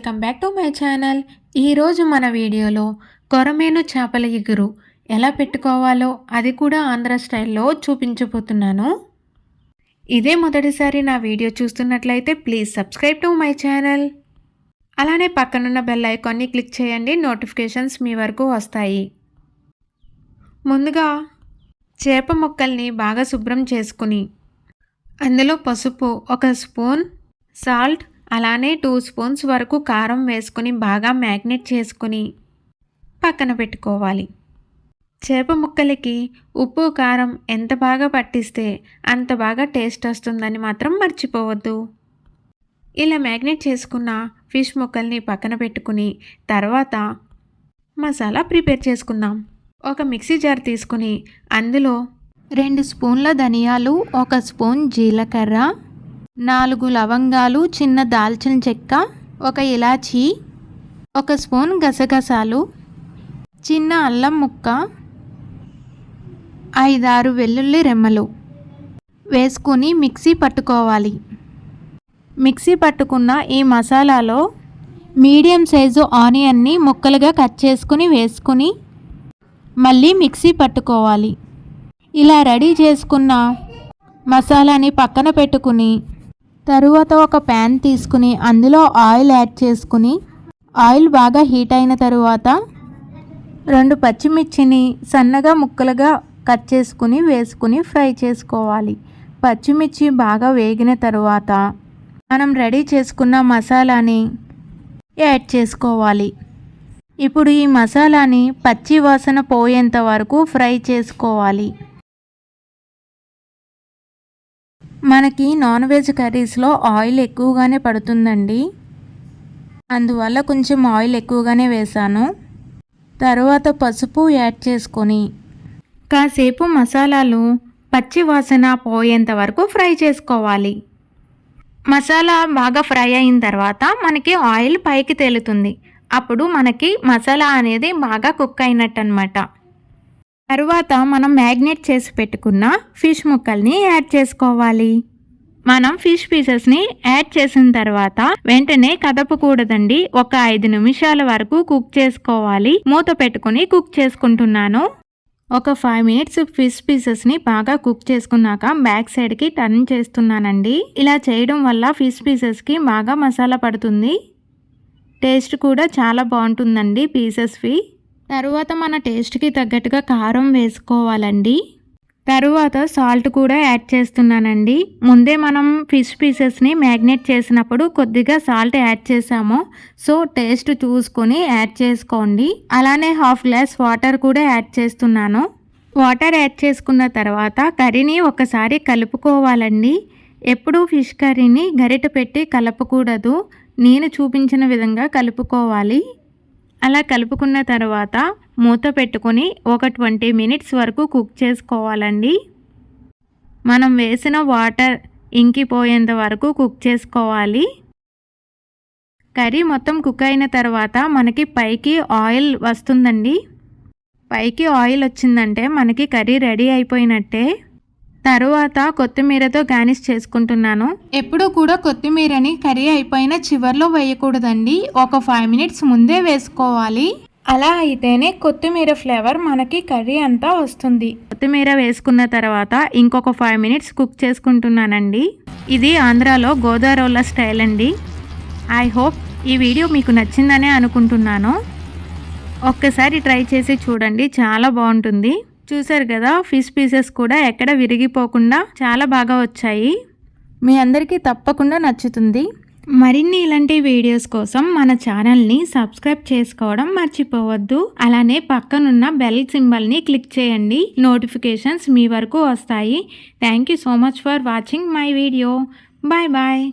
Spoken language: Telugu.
Welcome back to my channel. ఈరోజు మన వీడియోలో కొరమేను చేపల ఎగురు ఎలా పెట్టుకోవాలో అది కూడా ఆంధ్ర స్టైల్లో చూపించబోతున్నాను. ఇదే మొదటిసారి నా వీడియో చూస్తున్నట్లయితే please subscribe to my channel. అలానే పక్కనున్న బెల్ ఐకాన్ని క్లిక్ చేయండి నోటిఫికేషన్స్ మీ వరకు వస్తాయి. ముందుగా చేప ముక్కల్ని బాగా శుభ్రం చేసుకుని అందులో పసుపు ఒక స్పూన్ సాల్ట్ అలానే టూ స్పూన్స్ వరకు కారం వేసుకుని బాగా మ్యాగ్నెట్ చేసుకుని పక్కన పెట్టుకోవాలి. చేప ముక్కలకి ఉప్పు కారం ఎంత బాగా పట్టిస్తే అంత బాగా టేస్ట్ వస్తుందని మాత్రం మర్చిపోవద్దు. ఇలా మ్యాగ్నెట్ చేసుకున్న ఫిష్ ముక్కల్ని పక్కన పెట్టుకుని తర్వాత మసాలా ప్రిపేర్ చేసుకుందాం. ఒక మిక్సీ జార్ తీసుకుని అందులో రెండు స్పూన్ల ధనియాలు ఒక స్పూన్ జీలకర్ర నాలుగు లవంగాలు చిన్న దాల్చిన చెక్క ఒక ఇలాచీ ఒక స్పూన్ గసగసాలు చిన్న అల్లం ముక్క ఐదారు వెల్లుల్లి రెమ్మలు వేసుకుని మిక్సీ పట్టుకోవాలి. మిక్సీ పట్టుకున్న ఈ మసాలాలో మీడియం సైజు ఆనియన్ని ముక్కలుగా కట్ చేసుకుని వేసుకుని మళ్ళీ మిక్సీ పట్టుకోవాలి. ఇలా రెడీ చేసుకున్న మసాలాని పక్కన పెట్టుకుని తరువాత ఒక ప్యాన్ తీసుకుని అందులో ఆయిల్ యాడ్ చేసుకుని ఆయిల్ బాగా హీట్ అయిన తరువాత రెండు పచ్చిమిర్చిని సన్నగా ముక్కలుగా కట్ చేసుకుని వేసుకుని ఫ్రై చేసుకోవాలి. పచ్చిమిర్చి బాగా వేగిన తరువాత మనం రెడీ చేసుకున్న మసాలాని యాడ్ చేసుకోవాలి. ఇప్పుడు ఈ మసాలాని పచ్చి వాసన పోయేంత వరకు ఫ్రై చేసుకోవాలి. మనకి నాన్ వెజ్ కర్రీస్లో ఆయిల్ ఎక్కువగానే పడుతుందండి. అందువల్ల కొంచెం ఆయిల్ ఎక్కువగానే వేసాను. తర్వాత పసుపు యాడ్ చేసుకొని కాసేపు మసాలాలు పచ్చి వాసన పోయేంత వరకు ఫ్రై చేసుకోవాలి. మసాలా బాగా ఫ్రై అయిన తర్వాత మనకి ఆయిల్ పైకి తేలుతుంది. అప్పుడు మనకి మసాలా అనేది బాగా కుక్ అయినట్టు అనమాట తరువాత మనం మ్యాగ్నేట్ చేసి పెట్టుకున్న ఫిష్ ముక్కల్ని యాడ్ చేసుకోవాలి. మనం ఫిష్ పీసెస్ని యాడ్ చేసిన తర్వాత వెంటనే కదపకూడదండి. ఒక ఐదు నిమిషాల వరకు కుక్ చేసుకోవాలి. మూత పెట్టుకుని కుక్ చేసుకుంటున్నాను. ఒక ఫైవ్ మినిట్స్ ఫిష్ పీసెస్ని బాగా కుక్ చేసుకున్నాక బ్యాక్ సైడ్కి టర్న్ చేస్తున్నానండి. ఇలా చేయడం వల్ల ఫిష్ పీసెస్కి బాగా మసాలా పడుతుంది. టేస్ట్ కూడా చాలా బాగుంటుందండి పీసెస్వి. తరువాత మన టేస్ట్కి తగ్గట్టుగా కారం వేసుకోవాలండి. తరువాత సాల్ట్ కూడా యాడ్ చేస్తున్నానండి. ముందే మనం ఫిష్ పీసెస్ని మ్యాగ్నేట్ చేసినప్పుడు కొద్దిగా సాల్ట్ యాడ్ చేసాము. సో టేస్ట్ చూసుకొని యాడ్ చేసుకోండి. అలానే హాఫ్ గ్లాస్ వాటర్ కూడా యాడ్ చేస్తున్నాను. వాటర్ యాడ్ చేసుకున్న తర్వాత కర్రీని ఒకసారి కలుపుకోవాలండి. ఎప్పుడూ ఫిష్ కర్రీని గరిట పెట్టి కలపకూడదు. నేను చూపించిన విధంగా కలుపుకోవాలి. అలా కలుపుకున్న తర్వాత మూత పెట్టుకొని ఒక ట్వంటీ మినిట్స్ వరకు కుక్ చేసుకోవాలండి. మనం వేసిన వాటర్ ఇంకిపోయేంత వరకు కుక్ చేసుకోవాలి. కర్రీ మొత్తం కుక్ అయిన తర్వాత మనకి పైకి ఆయిల్ వస్తుందండి. పైకి ఆయిల్ వచ్చిందంటే మనకి కర్రీ రెడీ అయిపోయినట్టే. తరువాత కొత్తిమీరతో గార్నిష్ చేసుకుంటున్నాను. ఎప్పుడూ కూడా కొత్తిమీరని కర్రీ అయిపోయిన చివర్లో వేయకూడదండి. ఒక ఫైవ్ మినిట్స్ ముందే వేసుకోవాలి. అలా అయితేనే కొత్తిమీర ఫ్లేవర్ మనకి కర్రీ అంతా వస్తుంది. కొత్తిమీర వేసుకున్న తర్వాత ఇంకొక ఫైవ్ మినిట్స్ కుక్ చేసుకుంటున్నానండి. ఇది ఆంధ్రాలో గోదావరిల స్టైల్ అండి. ఐ హోప్ ఈ వీడియో మీకు నచ్చిందనే అనుకుంటున్నాను. ఒక్కసారి ట్రై చేసి చూడండి చాలా బాగుంటుంది. చూసారు కదా ఫిష్ పీసెస్ కూడా ఎక్కడ విరిగిపోకుండా చాలా బాగా వచ్చాయి. మీ అందరికీ తప్పకుండా నచ్చుతుంది. మరిన్ని ఇలాంటి వీడియోస్ కోసం మన ఛానల్ని సబ్స్క్రైబ్ చేసుకోవడం మర్చిపోవద్దు. అలానే పక్కనున్న బెల్ సింబల్ని క్లిక్ చేయండి. నోటిఫికేషన్స్ మీ వరకు వస్తాయి. Thank you so much for watching my video bye bye